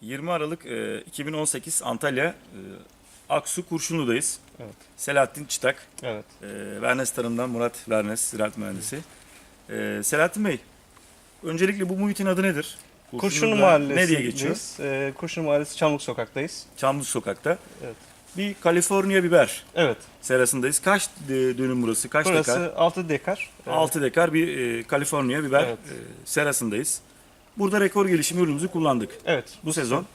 20 Aralık e, 2018 Antalya e, Aksu Kurşunlu'dayız. Evet. Selahattin Çıtak, Evet. e, Vernes Tarım'dan Murat Vernes, ziraat mühendisi. E, Selahattin Bey, öncelikle bu muhitin adı nedir? Kurşunlu Mahallesi. Ne diye geçiyor? Ee, Kurşunlu Mahallesi Çamlık Sokak'tayız. Çamlı Sokak'ta. Evet. Bir Kaliforniya biber Evet. serasındayız. Kaç e, dönüm burası? Kaç Burası dekar? 6 dekar. 6 dekar bir e, Kaliforniya biber Evet. e, serasındayız. Burada rekor gelişimi ürünümüzü kullandık. Evet. bu sezon.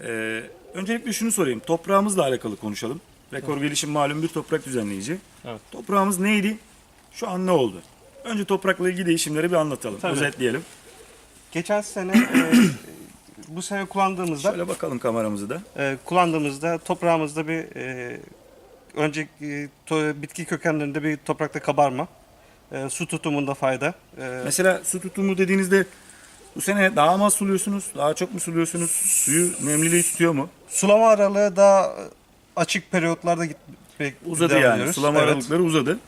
Ee, öncelikle şunu sorayım. Toprağımızla alakalı konuşalım. Rekor gelişim malum bir toprak düzenleyici. Evet. Toprağımız neydi? Şu an ne oldu? Önce toprakla ilgili değişimleri bir anlatalım. Tabii. Özetleyelim. Geçen sene e, bu sene kullandığımızda Şöyle bakalım kameramızı da. e, kullandığımızda toprağımızda bir e, önce e, to- bitki kökenlerinde bir toprakta kabarma, e, su tutumunda fayda. E, Mesela su tutumu dediğinizde bu sene daha mı az suluyorsunuz? Daha çok mu suluyorsunuz? Suyu nemliliği tutuyor mu? sulama aralığı daha açık periyotlarda gitmek Uzadı yani. ediyoruz. Sulama Evet. aralıkları uzadı.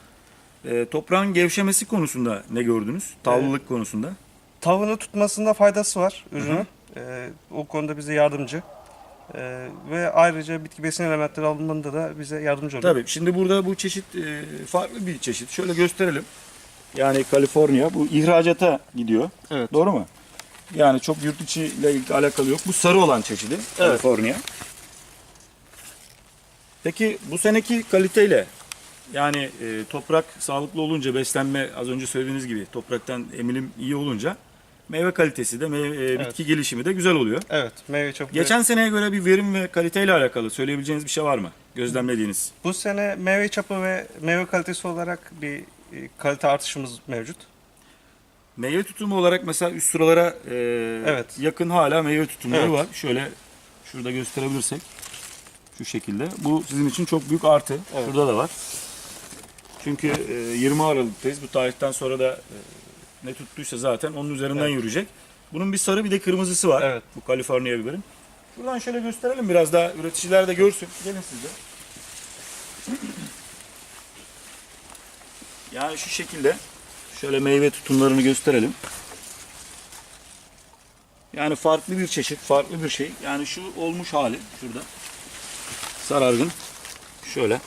Ee, toprağın gevşemesi konusunda ne gördünüz? Tavlılık konusunda. Tavını tutmasında faydası var ürünün. Ee, o konuda bize yardımcı. Ee, ve ayrıca bitki besin elementleri alımında da bize yardımcı oluyor. Tabii. Şimdi burada bu çeşit e, farklı bir çeşit. Şöyle gösterelim. Yani Kaliforniya bu ihracata gidiyor. Evet. Doğru mu? Yani çok yurt içi ile alakalı yok. Bu sarı olan çeşidi Kaliforniya. Peki bu seneki kaliteyle yani e, toprak sağlıklı olunca beslenme az önce söylediğiniz gibi topraktan emilim iyi olunca meyve kalitesi de meyve, e, bitki gelişimi de güzel oluyor. Evet, meyve çok Geçen seneye göre bir verim ve kaliteyle alakalı söyleyebileceğiniz bir şey var mı? Gözlemlediğiniz. Bu sene meyve çapı ve meyve kalitesi olarak bir e, kalite artışımız mevcut. Meyve tutumu olarak mesela üst sıralara e, Evet. yakın hala meyve tutumları Evet. var. Şöyle şurada gösterebilirsek şu şekilde. Bu sizin için çok büyük artı. Evet. Şurada da var. Çünkü e, 20 Aralık'tayız. Bu tarihten sonra da e, ne tuttuysa zaten onun üzerinden Evet. yürüyecek. Bunun bir sarı bir de kırmızısı var. Evet. Bu Kaliforniya biberin. Şuradan şöyle gösterelim biraz daha üreticiler de görsün. Gelin siz de. Yani şu şekilde şöyle meyve tutumlarını gösterelim. Yani farklı bir çeşit, farklı bir şey. Yani şu olmuş hali şurada. Sarargın. Şöyle.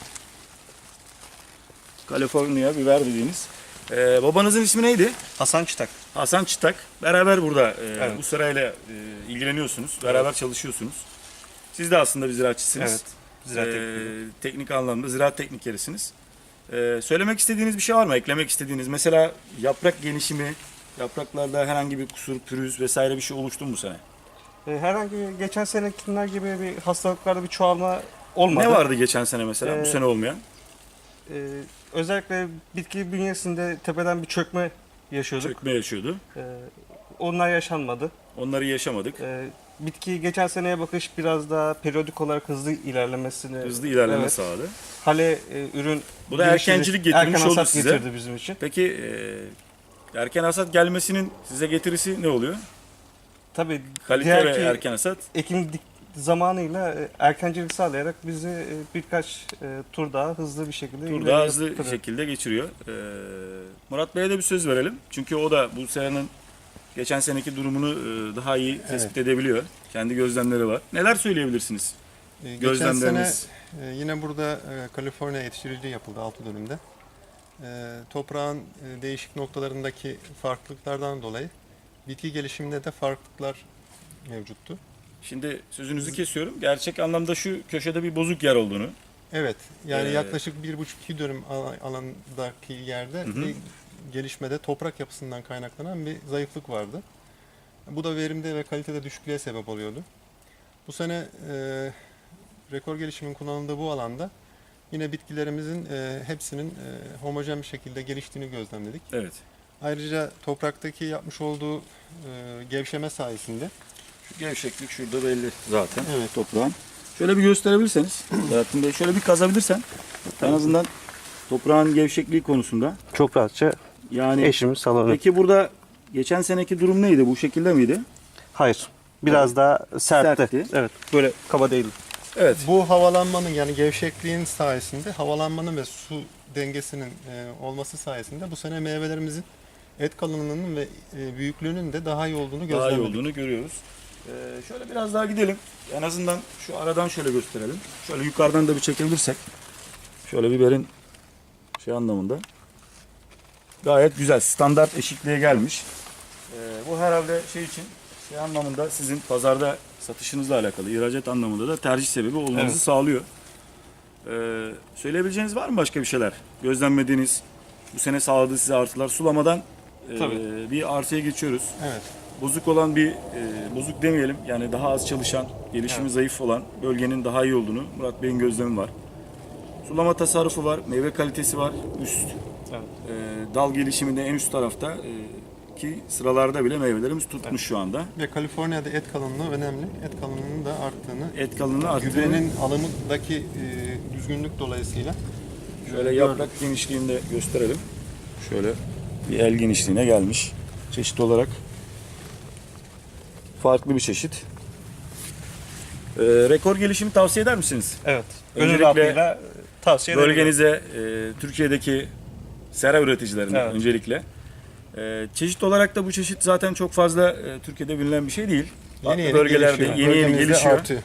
Kaliforniya biber dediğimiz. Ee, babanızın ismi neydi? Hasan Çıtak. Hasan Çıtak. Beraber burada e, Evet. bu sırayla e, ilgileniyorsunuz. Beraber çalışıyorsunuz. Siz de aslında bir ziraatçısınız. Evet. Ziraat Ee, tekniği. teknik anlamda ziraat teknikerisiniz. Ee, söylemek istediğiniz bir şey var mı? Eklemek istediğiniz? Mesela yaprak genişimi, yapraklarda herhangi bir kusur, pürüz vesaire bir şey oluştu mu bu sene? E, herhangi bir geçen senekiler gibi bir hastalıklarda bir çoğalma olmadı. Ne vardı geçen sene mesela bu Ee, sene olmayan? E, özellikle bitki bünyesinde tepeden bir çökme yaşıyorduk. Çökme yaşıyordu. E, onlar yaşanmadı. Onları yaşamadık. Ee, bitki geçen seneye bakış biraz daha periyodik olarak hızlı ilerlemesini Hızlı ilerleme evet. sağladı. hale e, ürün Bu da geliştirdi. erkencilik getirmiş erken oldu hasat size. getirdi bizim için. Peki e, erken hasat gelmesinin size getirisi ne oluyor? Tabii Kalite ve erken hasat. ekim dik zamanıyla e, erkencilik sağlayarak bizi e, birkaç e, tur daha hızlı bir şekilde Tur daha hızlı götürdü. şekilde geçiriyor. Murat Bey'e de bir söz verelim. Çünkü o da bu senenin geçen seneki durumunu e, daha iyi tespit edebiliyor. Kendi gözlemleri var. Neler söyleyebilirsiniz? Ee, Geçen Gözlemleriniz. sene e, yine burada e, Kaliforniya yetiştiriciliği yapıldı 6 dönümde. E, Toprağın e, değişik noktalarındaki farklılıklardan dolayı bitki gelişiminde de farklılıklar mevcuttu. Şimdi sözünüzü kesiyorum. Gerçek anlamda şu köşede bir bozuk yer olduğunu. Evet, yani Ee, yaklaşık 1,5-2 dönüm al- alandaki yerde hı. bir gelişmede toprak yapısından kaynaklanan bir zayıflık vardı. Bu da verimde ve kalitede düşüklüğe sebep oluyordu. Bu sene e, rekor gelişimin kullanıldığı bu alanda yine bitkilerimizin e, hepsinin e, homojen bir şekilde geliştiğini gözlemledik. Evet. Ayrıca topraktaki yapmış olduğu e, gevşeme sayesinde Şu gevşeklik şurada belli zaten. Evet. Toprağın. Şöyle bir gösterebilirseniz. Selahattin Bey şöyle bir kazabilirsen. En azından toprağın gevşekliği konusunda. Çok rahatça Yani eşimiz salonu. peki burada geçen seneki durum neydi? Bu şekilde miydi? Hayır. Biraz daha sertti. Sertti. Evet. Böyle Kaba değil. evet. Bu havalanmanın yani gevşekliğin sayesinde havalanmanın ve su dengesinin e, olması sayesinde bu sene meyvelerimizin et kalınlığının ve e, büyüklüğünün de daha iyi olduğunu daha iyi gözlemledik. olduğunu görüyoruz. Ee, şöyle biraz daha gidelim. En azından şu aradan şöyle gösterelim. Şöyle yukarıdan da bir çekebilirsek. Şöyle biberin şey anlamında. Gayet güzel. Standart eşikliğe gelmiş. Ee, bu herhalde şey için şey anlamında sizin pazarda satışınızla alakalı, ihracat anlamında da tercih sebebi olmanızı Evet. sağlıyor. Ee, söyleyebileceğiniz var mı başka bir şeyler? Gözlemlediğiniz, bu sene sağladığı size artılar sulamadan e, Tabii. bir artıya geçiyoruz. Evet. Bozuk olan bir, e, bozuk demeyelim yani daha az çalışan, gelişimi zayıf olan bölgenin daha iyi olduğunu Murat Bey'in gözlemi var. Sulama tasarrufu var, meyve kalitesi var, üst Evet. e, dal gelişiminde en üst tarafta e, ki sıralarda bile meyvelerimiz tutmuş şu anda. Ve Kaliforniya'da et kalınlığı önemli. Et kalınlığının da arttığını, Et kalınlığı arttığını gübrenin alımındaki e, düzgünlük dolayısıyla şöyle yaprak genişliğinde gösterelim. Şöyle bir el genişliğine gelmiş. Çeşit olarak farklı bir çeşit. E, rekor gelişimi tavsiye eder misiniz? Evet. Öncelikle tavsiye ederim. Bölgenize e, Türkiye'deki sera üreticilerine Evet. öncelikle. E, çeşit olarak da bu çeşit zaten çok fazla e, Türkiye'de bilinen bir şey değil. Yeni yeni bölgelerde gelişiyor. yeni yeni gelişiyor. artıyor.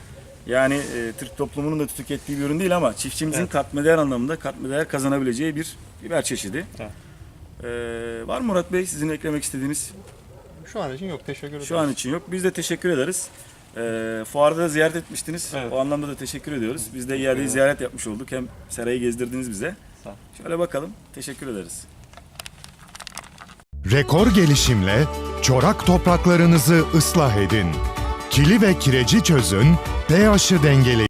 Yani e, Türk toplumunun da tükettiği bir ürün değil ama çiftçimizin Evet. katma değer anlamında katma değer kazanabileceği bir biber çeşidi. Evet. E, var mı Murat Bey sizin eklemek istediğiniz? Şu an için yok. Teşekkür ederim. Şu an için yok. Biz de teşekkür ederiz. E, fuarda da ziyaret etmiştiniz. Evet. O anlamda da teşekkür ediyoruz. Biz de iadeyi ziyaret yapmış olduk. Hem serayı gezdirdiniz bize. Şöyle bakalım. Teşekkür ederiz. Rekor gelişimle çorak topraklarınızı ıslah edin. Kili ve kireci çözün, pH'ı dengeleyin.